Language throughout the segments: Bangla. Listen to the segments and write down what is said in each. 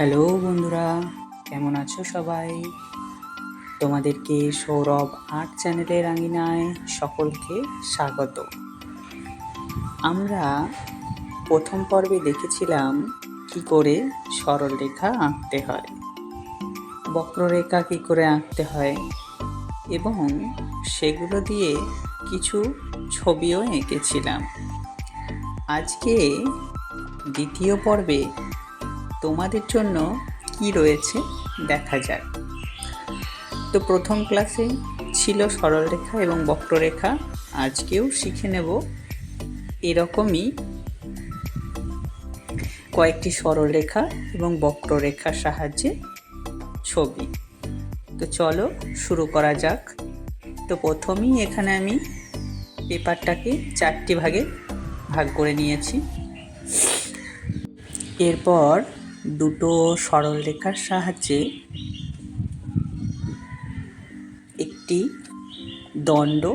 হ্যালো বন্ধুরা, কেমন আছো সবাই? তোমাদেরকে সৌরভ আর্ট চ্যানেলের আঙিনায় সকলকে স্বাগত। আমরা প্রথম পর্বে দেখেছিলাম কি করে সরলরেখা আঁকতে হয়, বক্ররেখা কী করে আঁকতে হয়, এবং সেগুলো দিয়ে কিছু ছবিও এঁকেছিলাম। আজকে দ্বিতীয় পর্বে তোমাদের জন্য কি রয়েছে দেখা যাক। তো প্রথম ক্লাসে ছিল সরলরেখা এবং বক্ররেখা। আজকেও শিখে নেব এরকমই কয়েকটি সরলরেখা এবং বক্ররেখার সাহায্যে ছবি। তো চলো শুরু করা যাক। তো প্রথমেই এখানে আমি পেপারটাকে চারটি ভাগে ভাগ করে নিয়েছি। এরপর দুটো সরলরেখার সাহায্যে একটি দণ্ড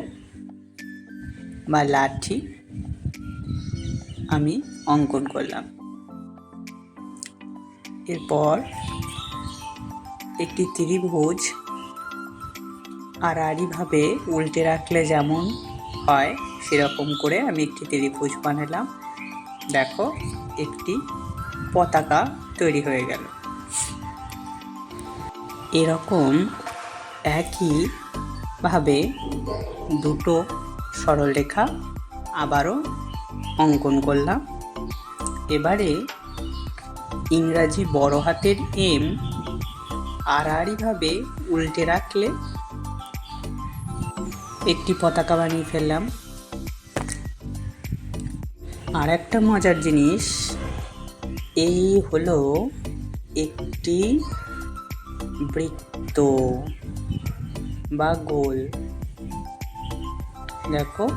বা লাঠি আমি অঙ্কন করলাম। এরপর একটি ত্রিভুজ আর আড়াআড়িভাবে উল্টে রাখলে যেমন হয়, সেরকম করে আমি একটি ত্রিভুজ বানালাম। দেখো, একটি পতাকা তৈরি হয়ে গেল। এরকম একইভাবে দুটো সরলরেখা আবারও অঙ্কন করলাম। এবারে ইংরাজি বড় হাতের এম আড়াআড়িভাবে উল্টে রাখলে একটি পতাকা বানিয়ে ফেললাম। আর একটা মজার জিনিস এই হলো একটি বৃত্ত বা গোল। দেখো,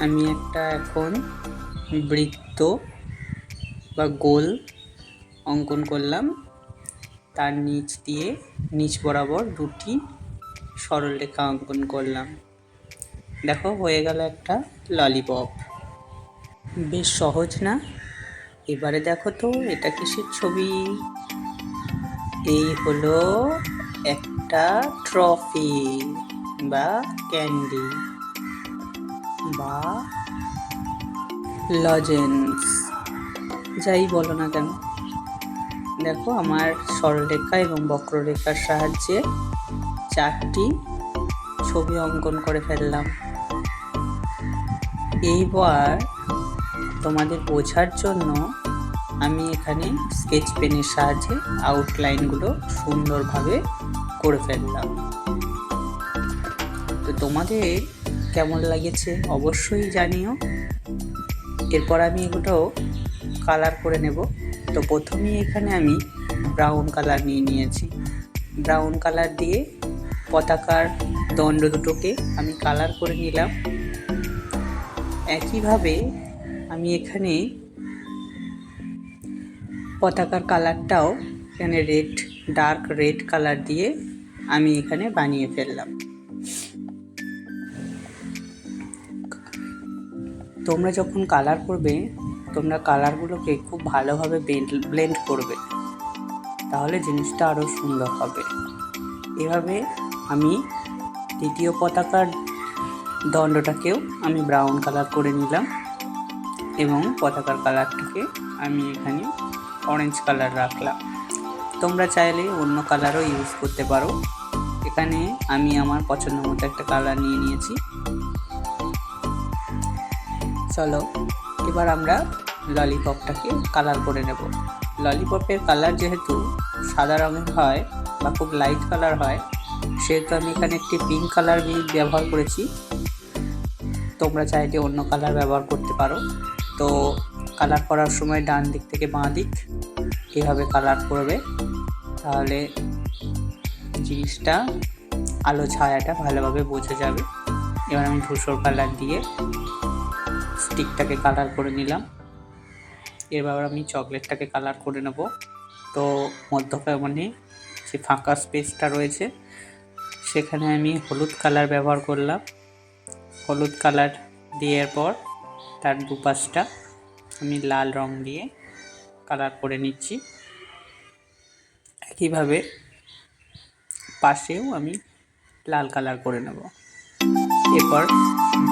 আমি একটা এখন বৃত্ত বা গোল অঙ্কন করলাম। তার নিচ দিয়ে, নিচ বরাবর দুটি সরলরেখা অঙ্কন করলাম। দেখো, হয়ে গেল একটা ললিপপ। বেশ সহজ না? এবারে দেখো তো, এটা কিসের ছবি? এই হলো একটা ট্রফি বা ক্যান্ডি বা লজেন্স, যাই বলো না কেন। দেখো আমার সরলরেখা এবং বক্ররেখার সাহায্যে চারটি ছবি অঙ্কন করে ফেললাম। এইবার তোমাদের বোঝার জন্য আমি এখানে স্কেচ পেনের সাহায্যে আউটলাইনগুলো সুন্দরভাবে করে ফেললাম। তো তোমাদের কেমন লাগেছে অবশ্যই জানিও। এরপর আমি এগুলো কালার করে নেব। তো প্রথমেই এখানে আমি ব্রাউন কালার নিয়ে নিয়েছি। ব্রাউন কালার দিয়ে পতাকার দণ্ড দুটোকে আমি কালার করে নিলাম। একইভাবে আমি এখানে পতাকার কালারটাও এখানে রেড, ডার্ক রেড কালার দিয়ে আমি এখানে বানিয়ে ফেললাম। তোমরা যখন কালার করবে, তোমরা কালারগুলোকে খুব ভালোভাবে ব্লেন্ড করবে। তাহলে জিনিসটা আরও সুন্দর হবে। এভাবে আমি দ্বিতীয় পতাকার দণ্ডটাকেও আমি ব্রাউন কালার করে নিলাম। এবং পতাকার কালারটাকে আমি এখানে অরেঞ্জ কালার রাখলাম। তোমরা চাইলে অন্য কালারও ইউজ করতে পারো। এখানে আমি আমার পছন্দ মতো একটা কালার নিয়ে নিয়েছি। চলো, এবার আমরা ললিপপটাকে কালার করে নেব। ললিপপের কালার যেহেতু সাদা রঙের হয় বা খুব লাইট কালার হয়, সেহেতু আমি এখানে একটি পিঙ্ক কালার ব্যবহার করেছি। তোমরা চাইলে অন্য কালার ব্যবহার করতে পারো। তো কালার করার সময় ডান দিক থেকে বাঁ দিক এভাবে কালার করবে। তাহলে জিনিসটা আলো ছায়াটা ভালোভাবে বোঝা যাবে। এবার আমি ধূসর কালার দিয়ে স্টিকটাকে কালার করে নিলাম। এবার আমি চকলেটটাকে কালার করে নেব। তো মধ্যখানে যে ফাঁকা স্পেসটা রয়েছে, সেখানে আমি হলুদ কালার ব্যবহার করলাম। হলুদ কালার দেওয়ার পর তার দুপাশটা আমি লাল রং দিয়ে কালার করে নিচ্ছি। একইভাবে পাশেও আমি লাল কালার করে নেব। এরপর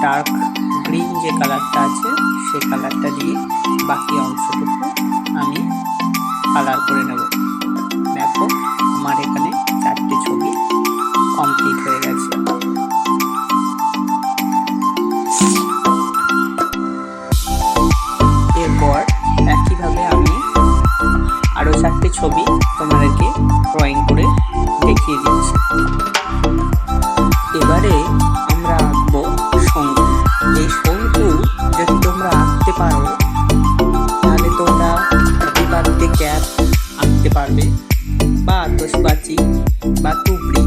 ডার্ক গ্রিন যে কালারটা আছে সেই কালারটা দিয়ে বাকি অংশটুকু আমি কালার করে নেব। দেখো, আমার এখানে চারটে ছবি কমপ্লিট হয়ে গেছে। এবারে আমরা আঁকবো শঙ্কু। এই শঙ্কু যদি তোমরা আঁকতে পারো, তাহলে তোমরা হ্যাপি বার্থডে ক্যাপ আঁকতে পারবে, বা আতসবাজি বা টুকরি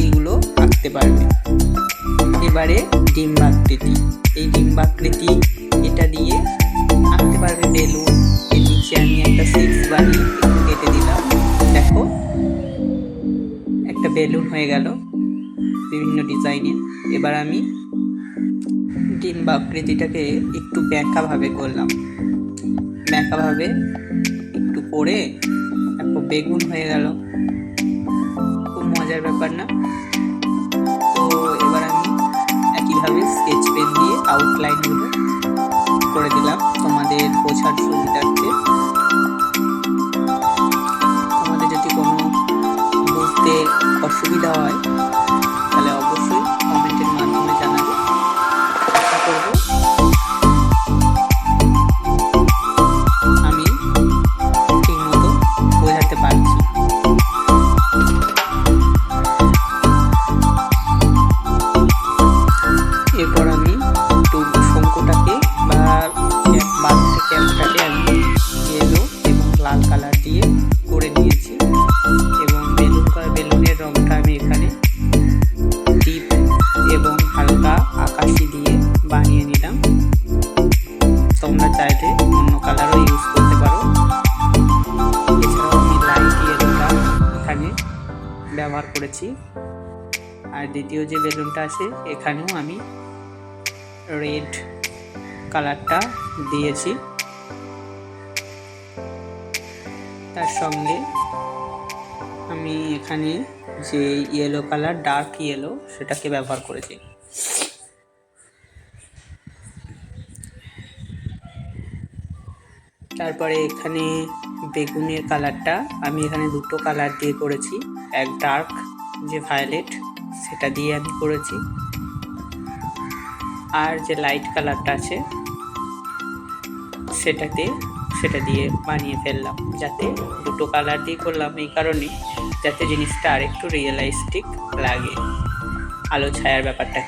এইগুলো আঁকতে পারবে। এবারে ডিম্বাকৃতি। এই ডিম্বাকৃতি, এটা দিয়ে আঁকতে পারবে বেলুন। এর নিচে আমি একটা সিক্স বানিয়ে বেলুন হয়ে গেল বিভিন্ন ডিজাইনের। এবার আমি ডিম ডিম্বাকৃতিটাকে একটু ব্যাঁকাভাবে করলাম। ব্যাঁকাভাবে একটু করে তারপর বেগুন হয়ে গেল। খুব মজার ব্যাপার না? তো এবার আমি একইভাবে স্কেচ পেন দিয়ে আউটলাইনগুলো করে দিলাম তোমাদের বোঝার সুবিধার্থে। অসুবিধা হয়। করেছি আর দ্বিতীয় যে বেলুনটা আছে, এখানেও আমি রেড কালারটা দিয়েছি। তার সঙ্গে আমি এখানে যে ইয়েলো কালার ডার্ক ইয়েলো সেটাকে ব্যবহার করেছি। তারপরে এখানে বেগুনের কালারটা আমি এখানে দুটো কালার দিয়ে করেছি, এক ডার্ক যে ভায়োলেট সেটা দিয়ে আমি করেছি। আর যে লাইট কালারটা আছে, সেটাতে, সেটা দিয়ে বানিয়ে ফেললাম। যাতে দুটো কালার দিয়ে করলাম এই কারণে, যাতে জিনিসটা আরেকটু রিয়েলাইস্টিক লাগে। আলো ছায়ার ব্যাপারটা